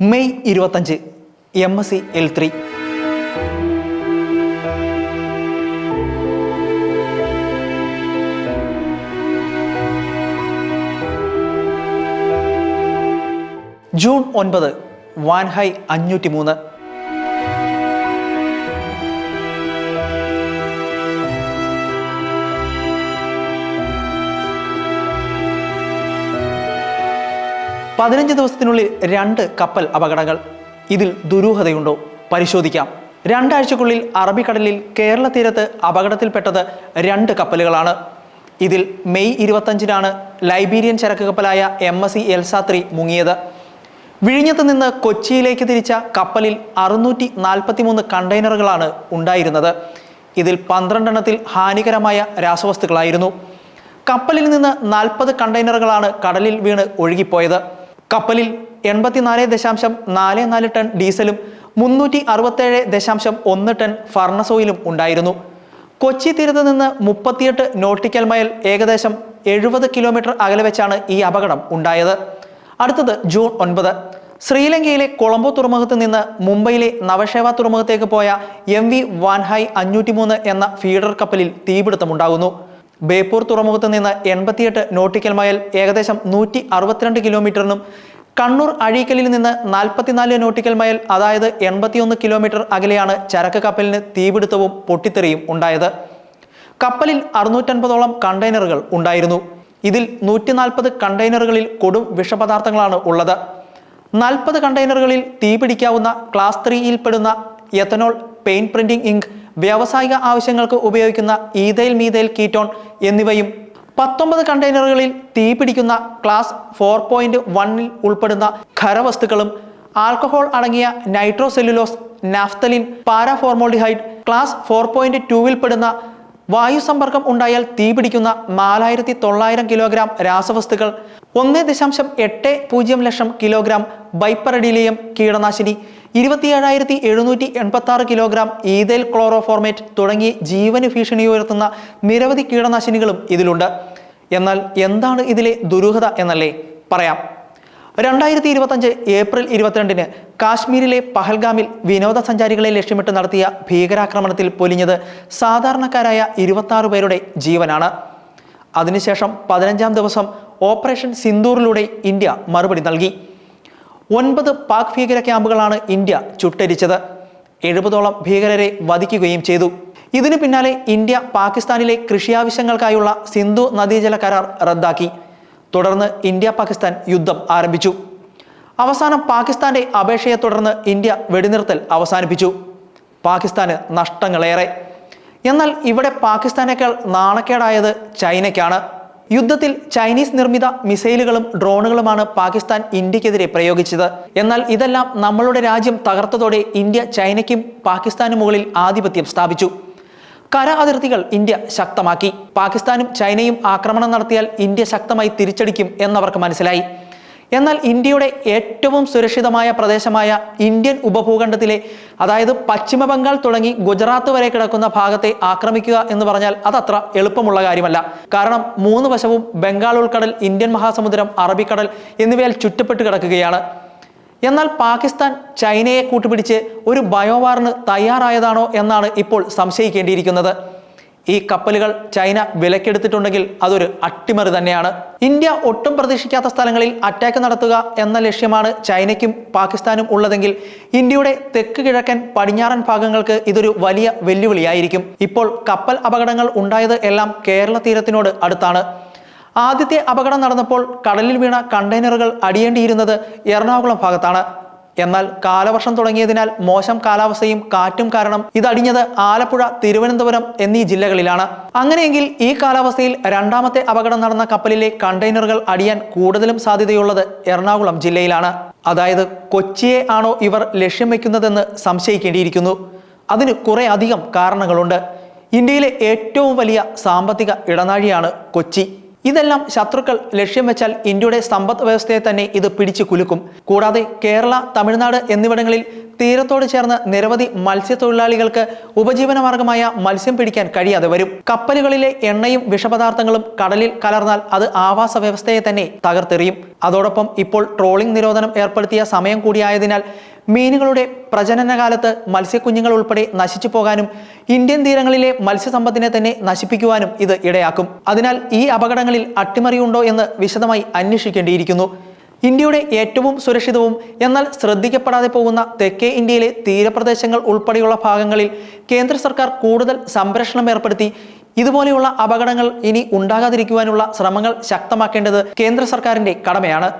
May ഇരുപത്തഞ്ച് M S C L three June ഒൻപത് Wan Hai അഞ്ഞൂറ്റി മൂന്ന് പതിനഞ്ച് ദിവസത്തിനുള്ളിൽ രണ്ട് കപ്പൽ അപകടങ്ങൾ. ഇതിൽ ദുരൂഹതയുണ്ടോ? പരിശോധിക്കാം. രണ്ടാഴ്ചക്കുള്ളിൽ അറബിക്കടലിൽ കേരള തീരത്ത് അപകടത്തിൽപ്പെട്ടത് രണ്ട് കപ്പലുകളാണ്. ഇതിൽ മെയ് ഇരുപത്തഞ്ചിനാണ് ലൈബീരിയൻ ചരക്ക് കപ്പലായ M S C Elsa three മുങ്ങിയത്. വിഴിഞ്ഞത്ത് നിന്ന് കൊച്ചിയിലേക്ക് തിരിച്ച കപ്പലിൽ അറുന്നൂറ്റി നാൽപ്പത്തിമൂന്ന് കണ്ടെയ്നറുകളാണ് ഉണ്ടായിരുന്നത്. ഇതിൽ പന്ത്രണ്ടെണ്ണത്തിൽ ഹാനികരമായ രാസവസ്തുക്കളായിരുന്നു. കപ്പലിൽ നിന്ന് നാൽപ്പത് കണ്ടെയ്നറുകളാണ് കടലിൽ വീണ് ഒഴുകിപ്പോയത്. കപ്പലിൽ എൺപത്തിനാല് ദശാംശം നാല് നാല് ടൺ ഡീസലും മുന്നൂറ്റി അറുപത്തേഴ് ദശാംശം ഒന്ന് ടൺ ഫർണസോയിലും ഉണ്ടായിരുന്നു. കൊച്ചി തീരത്ത് നിന്ന് മുപ്പത്തിയെട്ട് നോട്ടിക്കൽ മൈൽ ഏകദേശം എഴുപത് കിലോമീറ്റർ അകലെ വെച്ചാണ് ഈ അപകടം ഉണ്ടായത്. അടുത്തത് ജൂൺ ഒൻപത്. ശ്രീലങ്കയിലെ കൊളംബോ തുറമുഖത്ത് നിന്ന് മുംബൈയിലെ നവശേവ തുറമുഖത്തേക്ക് പോയ എം വി വാൻഹായ് അഞ്ഞൂറ്റിമൂന്ന് എന്ന ഫീഡർ കപ്പലിൽ തീപിടുത്തമുണ്ടാകുന്നു. ബേപ്പൂർ തുറമുഖത്ത് നിന്ന് എൺപത്തിയെട്ട് നോട്ടിക്കൽ മൈൽ ഏകദേശം നൂറ്റി അറുപത്തിരണ്ട് കിലോമീറ്ററിനും കണ്ണൂർ അഴീക്കലിൽ നിന്ന് നാൽപ്പത്തിനാല് നോട്ടിക്കൽ മൈൽ അതായത് എൺപത്തിയൊന്ന് കിലോമീറ്റർ അകലെയാണ് ചരക്ക് കപ്പലിന് തീപിടുത്തവും പൊട്ടിത്തെറിയും ഉണ്ടായത്. കപ്പലിൽ അറുന്നൂറ്റൻപതോളം കണ്ടെയ്നറുകൾ ഉണ്ടായിരുന്നു. ഇതിൽ നൂറ്റി നാൽപ്പത് കണ്ടെയ്നറുകളിൽ കൊടും വിഷപദാർത്ഥങ്ങളാണ് ഉള്ളത്. നാൽപ്പത് കണ്ടെയ്നറുകളിൽ തീപിടിക്കാവുന്ന ക്ലാസ് ത്രീയിൽപ്പെടുന്ന എത്തനോൾ പെയിന്റ് പ്രിന്റിംഗ് ഇങ്ക് വ്യാവസായിക ആവശ്യങ്ങൾക്ക് ഉപയോഗിക്കുന്ന ഈതൈൽ മീതൈൽ കീറ്റോൺ എന്നിവയും പത്തൊമ്പത് കണ്ടെയ്നറുകളിൽ തീപിടിക്കുന്ന ക്ലാസ് ഫോർ പോയിന്റ് വണ്ണിൽ ഉൾപ്പെടുന്ന ഖരവസ്തുക്കളും ആൽക്കഹോൾ അടങ്ങിയ nitrocellulose naphthalene paraformaldehyde class four point ടൂവിൽ പെടുന്ന വായു സമ്പർക്കം ഉണ്ടായാൽ തീപിടിക്കുന്ന നാലായിരത്തി തൊള്ളായിരം കിലോഗ്രാം രാസവസ്തുക്കൾ ഒന്ന് ദശാംശം എട്ട് പൂജ്യം ലക്ഷം കിലോഗ്രാം ബൈപ്പറഡിലിയം കീടനാശിനി ഇരുപത്തിയേഴായിരത്തി എഴുന്നൂറ്റി എൺപത്തി ആറ് കിലോഗ്രാം ഈതേൽ ക്ലോറോഫോർമേറ്റ് തുടങ്ങി ജീവന് ഭീഷണി ഉയർത്തുന്ന നിരവധി കീടനാശിനികളും ഇതിലുണ്ട്. എന്നാൽ എന്താണ് ഇതിലെ ദുരൂഹത എന്നല്ലേ പറയാം. രണ്ടായിരത്തി ഇരുപത്തഞ്ച് ഏപ്രിൽ ഇരുപത്തിരണ്ടിന് കാശ്മീരിലെ പഹൽഗാമിൽ വിനോദസഞ്ചാരികളെ ലക്ഷ്യമിട്ട് നടത്തിയ ഭീകരാക്രമണത്തിൽ പൊലിഞ്ഞത് സാധാരണക്കാരായ ഇരുപത്തി പേരുടെ ജീവനാണ്. അതിനുശേഷം പതിനഞ്ചാം ദിവസം ഓപ്പറേഷൻ സിന്ദൂറിലൂടെ ഇന്ത്യ മറുപടി നൽകി. ഒൻപത് പാക് ഭീകര ക്യാമ്പുകളാണ് ഇന്ത്യ ചുട്ടരിച്ചത്. എഴുപതോളം ഭീകരരെ വധിക്കുകയും ചെയ്തു. ഇതിനു പിന്നാലെ ഇന്ത്യ പാകിസ്ഥാനിലെ കൃഷി ആവശ്യങ്ങൾക്കായുള്ള സിന്ധു നദീജല കരാർ റദ്ദാക്കി. തുടർന്ന് ഇന്ത്യ പാകിസ്ഥാൻ യുദ്ധം ആരംഭിച്ചു. അവസാനം പാകിസ്ഥാന്റെ അപേക്ഷയെ തുടർന്ന് ഇന്ത്യ വെടിനിർത്തൽ അവസാനിപ്പിച്ചു. പാകിസ്ഥാന് നഷ്ടങ്ങളേറെ. എന്നാൽ ഇവിടെ പാകിസ്ഥാനേക്കാൾ നാണക്കേടായത് ചൈനയ്ക്കാണ്. യുദ്ധത്തിൽ ചൈനീസ് നിർമ്മിത മിസൈലുകളും ഡ്രോണുകളുമാണ് പാകിസ്ഥാൻ ഇന്ത്യക്കെതിരെ പ്രയോഗിച്ചത്. എന്നാൽ ഇതെല്ലാം നമ്മളുടെ രാജ്യം തകർത്തതോടെ ഇന്ത്യ ചൈനയ്ക്കും പാകിസ്ഥാനും മുകളിൽ ആധിപത്യം സ്ഥാപിച്ചു. കര അതിർത്തികൾ ഇന്ത്യ ശക്തമാക്കി. പാകിസ്ഥാനും ചൈനയും ആക്രമണം നടത്തിയാൽ ഇന്ത്യ ശക്തമായി തിരിച്ചടിക്കും എന്നവർക്ക് മനസ്സിലായി. എന്നാൽ ഇന്ത്യയുടെ ഏറ്റവും സുരക്ഷിതമായ പ്രദേശമായ ഇന്ത്യൻ ഉപഭൂഖണ്ഡത്തിലെ അതായത് പശ്ചിമ ബംഗാൾ തുടങ്ങി ഗുജറാത്ത് വരെ കിടക്കുന്ന ഭാഗത്തെ ആക്രമിക്കുക എന്ന് പറഞ്ഞാൽ അതത്ര എളുപ്പമുള്ള കാര്യമല്ല. കാരണം മൂന്ന് വശവും ബംഗാൾ ഉൾക്കടൽ ഇന്ത്യൻ മഹാസമുദ്രം അറബിക്കടൽ എന്നിവയാൽ ചുറ്റപ്പെട്ട് കിടക്കുകയാണ്. എന്നാൽ പാകിസ്ഥാൻ ചൈനയെ കൂട്ടുപിടിച്ച് ഒരു ബയോവാറിന് തയ്യാറായതാണോ എന്നാണ് ഇപ്പോൾ സംശയിക്കേണ്ടിയിരിക്കുന്നത്. ഈ കപ്പലുകൾ ചൈന വിലക്കെടുത്തിട്ടുണ്ടെങ്കിൽ അതൊരു അട്ടിമറി തന്നെയാണ്. ഇന്ത്യ ഒട്ടും പ്രതീക്ഷിക്കാത്ത സ്ഥലങ്ങളിൽ അറ്റാക്ക് നടത്തുക എന്ന ലക്ഷ്യമാണ് ചൈനയ്ക്കും പാകിസ്ഥാനും ഉള്ളതെങ്കിൽ ഇന്ത്യയുടെ തെക്ക് കിഴക്കൻ പടിഞ്ഞാറൻ ഭാഗങ്ങൾക്ക് ഇതൊരു വലിയ വെല്ലുവിളിയായിരിക്കും. ഇപ്പോൾ കപ്പൽ അപകടങ്ങൾ ഉണ്ടായത് എല്ലാം കേരള തീരത്തിനോട് അടുത്താണ്. ആദ്യത്തെ അപകടം നടന്നപ്പോൾ കടലിൽ വീണ കണ്ടെയ്നറുകൾ അടിയേണ്ടിയിരുന്നത് എറണാകുളം ഭാഗത്താണ്. എന്നാൽ കാലവർഷം തുടങ്ങിയതിനാൽ മോശം കാലാവസ്ഥയും കാറ്റും കാരണം ഇതടിഞ്ഞത് ആലപ്പുഴ തിരുവനന്തപുരം എന്നീ ജില്ലകളിലാണ്. അങ്ങനെയെങ്കിൽ ഈ കാലാവസ്ഥയിൽ രണ്ടാമത്തെ അപകടം നടന്ന കപ്പലിലെ കണ്ടെയ്നറുകൾ അടിയാൻ കൂടുതലും സാധ്യതയുള്ളത് എറണാകുളം ജില്ലയിലാണ്. അതായത് കൊച്ചിയെ ആണോ ഇവർ ലക്ഷ്യം വയ്ക്കുന്നതെന്ന് സംശയിക്കേണ്ടിയിരിക്കുന്നു. അതിന് കുറേ അധികം കാരണങ്ങളുണ്ട്. ഇന്ത്യയിലെ ഏറ്റവും വലിയ സാമ്പത്തിക ഇടനാഴിയാണ് കൊച്ചി. ഇതെല്ലാം ശത്രുക്കൾ ലക്ഷ്യം വെച്ചാൽ ഇന്ത്യയുടെ സമ്പദ് വ്യവസ്ഥയെ തന്നെ ഇത് പിടിച്ചു കുലുക്കും. കൂടാതെ കേരള തമിഴ്നാട് എന്നിവിടങ്ങളിൽ തീരത്തോട് ചേർന്ന് നിരവധി മത്സ്യത്തൊഴിലാളികൾക്ക് ഉപജീവനമാർഗമായ മത്സ്യം പിടിക്കാൻ കഴിയാതെ വരും. കപ്പലുകളിലെ എണ്ണയും വിഷപദാർത്ഥങ്ങളും കടലിൽ കലർന്നാൽ അത് ആവാസ വ്യവസ്ഥയെ തന്നെ തകർത്തെറിയും. അതോടൊപ്പം ഇപ്പോൾ ട്രോളിംഗ് നിരോധനം ഏർപ്പെടുത്തിയ സമയം കൂടിയായതിനാൽ മീനുകളുടെ പ്രജനനകാലത്ത് മത്സ്യക്കുഞ്ഞുങ്ങൾ ഉൾപ്പെടെ നശിച്ചു പോകാനും ഇന്ത്യൻ തീരങ്ങളിലെ മത്സ്യസമ്പത്തിനെ തന്നെ നശിപ്പിക്കുവാനും ഇത് ഇടയാക്കും. അതിനാൽ ഈ അപകടങ്ങളിൽ അട്ടിമറിയുണ്ടോ എന്ന് വിശദമായി അന്വേഷിക്കേണ്ടിയിരിക്കുന്നു. ഇന്ത്യയുടെ ഏറ്റവും സുരക്ഷിതവും എന്നാൽ ശ്രദ്ധിക്കപ്പെടാതെ പോകുന്ന തെക്കേ ഇന്ത്യയിലെ തീരപ്രദേശങ്ങൾ ഉൾപ്പെടെയുള്ള ഭാഗങ്ങളിൽ കേന്ദ്ര സർക്കാർ കൂടുതൽ സംരക്ഷണം ഏർപ്പെടുത്തി. ഇതുപോലെയുള്ള അപകടങ്ങൾ ഇനി ഉണ്ടാകാതിരിക്കുവാനുള്ള ശ്രമങ്ങൾ ശക്തമാക്കേണ്ടത് കേന്ദ്ര സർക്കാരിന്റെ കടമയാണ്.